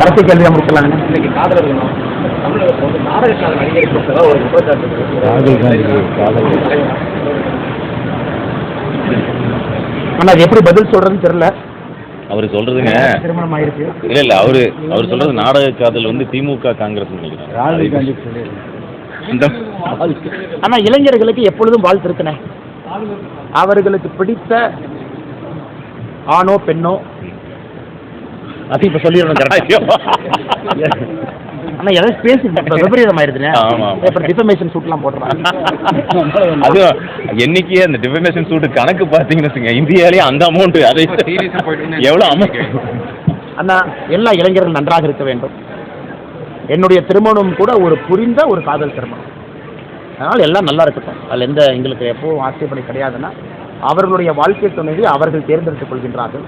கடைசி கேள்வியா முடிக்கலாங்க இன்னைக்கு காதல் இருக்கணும் தமிழகத்தில் வந்து நாடகக்கார நடிகரை பொறுத்தவரை ஒரு குற்றச்சாட்டு இருக்கு. ராகுல் காந்தி காதல் ஆனா அது எப்படி பதில் சொல்றதுன்னு தெரியல. அவர் சொல்றதுங்க. திருமணம் ஆயிருக்கு இல்ல இல்ல அவரு அவர் சொல்றது நாடக காதல் வந்து திமுக காங்கிரஸ் நினைக்கிறேன். ஆனா இளைஞர்களுக்கு எப்பொழுதும் வாழ்த்து இருக்குனே அவர்களுக்கு பிடித்த ஆணோ பெண்ணோ அது இப்ப சொல்லிடணும் ஐயோ. correct ஆ. ஆனா எதாவது பேசி விபரீதம் ஆமா. அப்புறம் டிஃபமேஷன் சூட்லாம் போடுறாங்க. அதுவும் என்னைக்கு அந்த டிஃபமேஷன் சூட் கணக்கு பார்த்தீங்கன்னு வச்சுங்க. இந்தியாலேயே அந்த அமௌண்ட் அதை எவ்வளோ அமௌண்ட் அண்ணா எல்லா இளைஞர்கள் நன்றாக இருக்க வேண்டும். என்னுடைய திருமணம் கூட ஒரு புரிந்த ஒரு காதல் திருமணம். அதனால் எல்லாம் நல்லா இருக்கட்டும். அதில் எந்த எங்களுக்கு எப்பவும் ஆட்சேபனை கிடையாதுன்னா அவர்களுடைய வாழ்க்கை துணையை அவர்கள் தேர்ந்தெடுத்துக் கொள்கின்றார்கள்.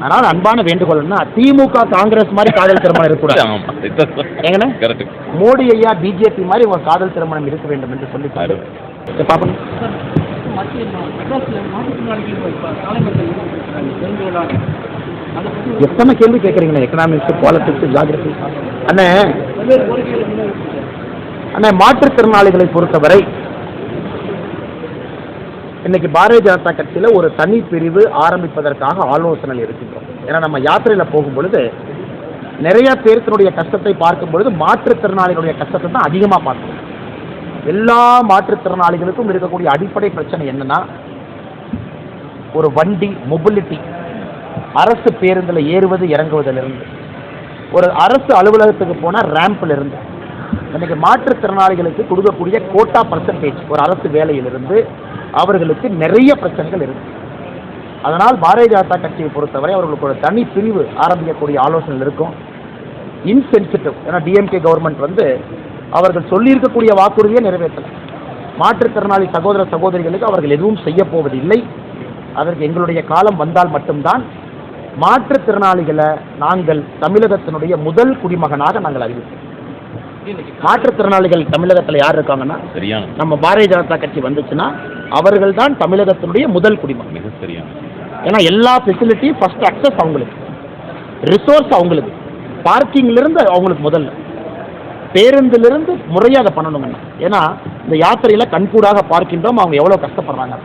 அதனால் அன்பான வேண்டுகோள்னா திமுக காங்கிரஸ் மாதிரி காதல் திருமணம் இருக்கக்கூடாது. மோடி ஐயா பிஜேபி மாதிரி ஒரு காதல் திருமணம் இருக்க வேண்டும் என்று சொல்லி. பாப்போம் எத்தனை கேள்வி கேட்குறீங்களே? எக்கனாமிக்ஸ் பாலிட்டிக்ஸ் ஜாகிரபி அண்ணே அண்ணே மாற்றுத்திறனாளிகளை பொறுத்தவரை இன்னைக்கு பாரதிய ஜனதா கட்சியில ஒரு தனி பிரிவு ஆரம்பிப்பதற்காக ஆலோசனை இருக்கின்றோம் ஏன்னா நம்ம யாத்திரையில போகும் பொழுது நிறைய பேர்த்தினுடைய கஷ்டத்தை பார்க்கும் பொழுது மாற்றுத்திறனாளிகளுடைய கஷ்டத்தை தான் அதிகமாக பார்க்கணும். எல்லா மாற்றுத்திறனாளிகளுக்கும் இருக்கக்கூடிய அடிப்படை பிரச்சனை என்னன்னா ஒரு வண்டி மொபிலிட்டி அரசு பேருந்துல ஏறுவது இறங்குவதிலிருந்து. ஒரு அரசு அலுவலகத்துக்கு போனால் ரேம்பில் இருந்து இன்னைக்கு மாற்றுத்திறனாளிகளுக்கு கொடுக்கக்கூடிய கோட்டா பர்சன்டேஜ் ஒரு அரசு வேலையிலிருந்து அவர்களுக்கு நிறைய பிரச்சனைகள் இருக்கு. அதனால் பாரதிய ஜனதா கட்சியை பொறுத்தவரை அவர்களுக்கு ஒரு தனி பிரிவு ஆரம்பிக்கக்கூடிய ஆலோசனை இருக்கும். இன்சென்சிட்டிவ் ஏன்னா டிஎம்கே கவர்மெண்ட் வந்து அவர்கள் சொல்லியிருக்கக்கூடிய வாக்குறுதியை நிறைவேற்றல. மாற்றுத்திறனாளி சகோதர சகோதரிகளுக்கு அவர்கள் எதுவும் செய்ய போவதில்லை. அதற்கு எங்களுடைய காலம் வந்தால் மட்டும்தான் மாற்றுத்திறனாளிகளை நாங்கள் தமிழகத்தினுடைய முதல் குடிமகனாக நாங்கள் அறிவிப்போம். மாற்றுத்திறனாளிகள் தமிழகத்தில் யார் இருக்காங்கன்னா சரியான நம்ம பாரதிய ஜனதா கட்சி வந்துச்சுன்னா அவர்கள் தான் தமிழகத்தினுடைய முதல் குடிமகன். மிக சரியான. ஏன்னா எல்லா ஃபெசிலிட்டியும் ஃபர்ஸ்ட் அக்சஸ் அவங்களுக்கு. ரிசோர்ஸ் அவங்களுக்கு. பார்க்கிங்ல இருந்து அவங்களுக்கு முதல்ல. பேருந்திலிருந்து முறையாக அதை பண்ணணுங்கண்ணா ஏன்னா இந்த யாத்திரையில கண்கூடாக பார்க்கின்றோம் அவங்க எவ்வளோ கஷ்டப்படுறாங்க.